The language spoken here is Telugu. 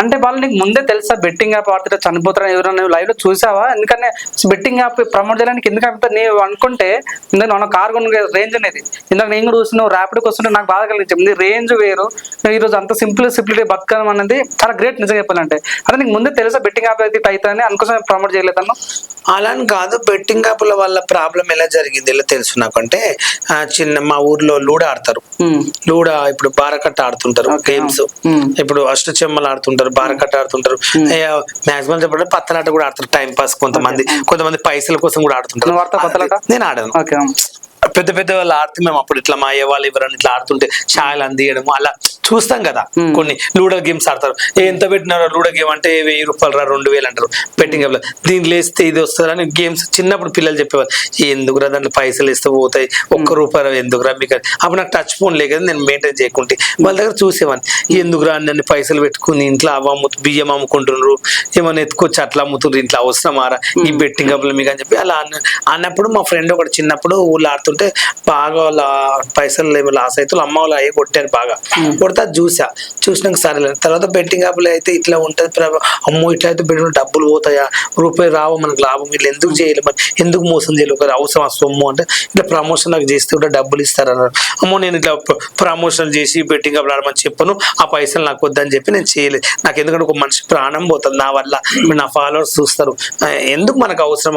అంటే వాళ్ళు నీకు ముందే తెలుసా బెట్టింగ్ యాప్ ఆడితే చనిపోతారని ఎవరైనా లైవ్లో చూసావా? ఎందుకంటే బెట్టింగ్ యాప్ ప్రమోట్ చేయడానికి ఎందుకంటే నీవు అనుకుంటే ఇందులో మన కార్ కొన్న రేంజ్ అనేది. ఇందాక నేను కూడా చూసిన ర్యాపిడ్కి వస్తుంటే నాకు బాధ కలిగించింది రేంజ్ వేరు. నువ్వు ఈ రోజు అంత సింపుల్ సింప్లిటీ బతకడం అనేది చాలా గ్రేట్ నిజంగా చెప్పాలంటే. అదే నీకు ముందే తెలుసా బెట్టింగ్ యాప్ అయితే అవుతుందని? అందుకోసం ప్రమోట్ చేయలేదన్నా అలా అని కాదు బెట్టింగ్ యాప్ల వల్ల ప్రాబ్లం ఎలా జరిగింది ఎలా తెలుసు నాకంటే. చిన్న మా ఊర్లో లూడ ఆడతారు. లూడ ఇప్పుడు బారకట్ట ఆడుతుంటారు. గేమ్స్. ఇప్పుడు అష్టచెమ్మలు ఆడుతుంటారు బారకట్ట ఆడుతుంటారు. మాక్సిమం చెప్పండి పత్తలాట కూడా ఆడతారు టైం పాస్ కొంతమంది. కొంతమంది పైసల కోసం కూడా ఆడుతుంటారు? నేను ఆడాను. పెద్ద పెద్ద వాళ్ళు ఆడితే మేము అప్పుడు ఇట్లా మా అయ్య వాళ్ళు ఎవరైనా ఇట్లా ఆడుతుంటే ఛాయలు అందియడం అలా చూస్తాం కదా. కొన్ని లూడో గేమ్స్ ఆడతారు. ఎంత పెట్టినారో లూడో గేమ్ అంటే వెయ్యి రూపాయలు రా రెండు వేలు అంటారు. బెట్టింగ్లో. దీంట్లో వేస్తే ఇది వస్తుంది అని గేమ్స్ చిన్నప్పుడు పిల్లలు చెప్పేవారు ఎందుకురా దాంట్లో పైసలు వేస్తే పోతాయి? ఒక్క రూపాయలు ఎందుకురా మీకు. అప్పుడు నాకు టచ్ ఫోన్ లేదు కదా నేను మెయింటైన్ చేయకుంటే. వాళ్ళ దగ్గర చూసేవాడిని. ఎందుకురా అన్ని పైసలు పెట్టుకుని ఇంట్లో అవి అమ్ము బియ్యం అమ్ముకుంటున్నారు? ఏమైనా ఎత్తుకొచ్చి అట్లా అమ్ముతున్నారు ఇంట్లో అవసరమారా ఈ బెట్టింగ్ యాప్లు మీకు అని చెప్పి అలా అన్న అన్నప్పుడు మా ఫ్రెండ్ ఒకటి చిన్నప్పుడు ఊళ్ళో ఆడుతుంటే బాగా వాళ్ళ పైసలు ఏమో లాస్ వాళ్ళ అమ్మ వాళ్ళు అయ్యి కొట్టారు బాగా. కొడితే అంతా చూసా. చూసినాక సరే తర్వాత బెట్టింగ్ యాప్లు అయితే ఇట్లా ఉంటుంది అమ్మో ఇట్లా అయితే పెట్టిన డబ్బులు పోతాయా? రూపాయి రావు మనకు లాభం? ఇట్లా ఎందుకు చేయలేదు మరి? ఎందుకు మోసం చేయలేదు ఒక అవసరం ఆ సొమ్ము అంటే ఇట్లా ప్రమోషన్ నాకు చేస్తే కూడా డబ్బులు ఇస్తారన్నారు అమ్మో నేను ఇట్లా ప్రమోషన్ చేసి బెట్టింగ్ యాప్లు ఆడమని చెప్పను. ఆ పైసలు నాకు వద్దని చెప్పి నేను చేయలేదు. నాకు ఎందుకంటే ఒక మనిషి ప్రాణం పోతుంది నా వల్ల. నా ఫాలోవర్స్ చూస్తారు. ఎందుకు మనకు అవసరం?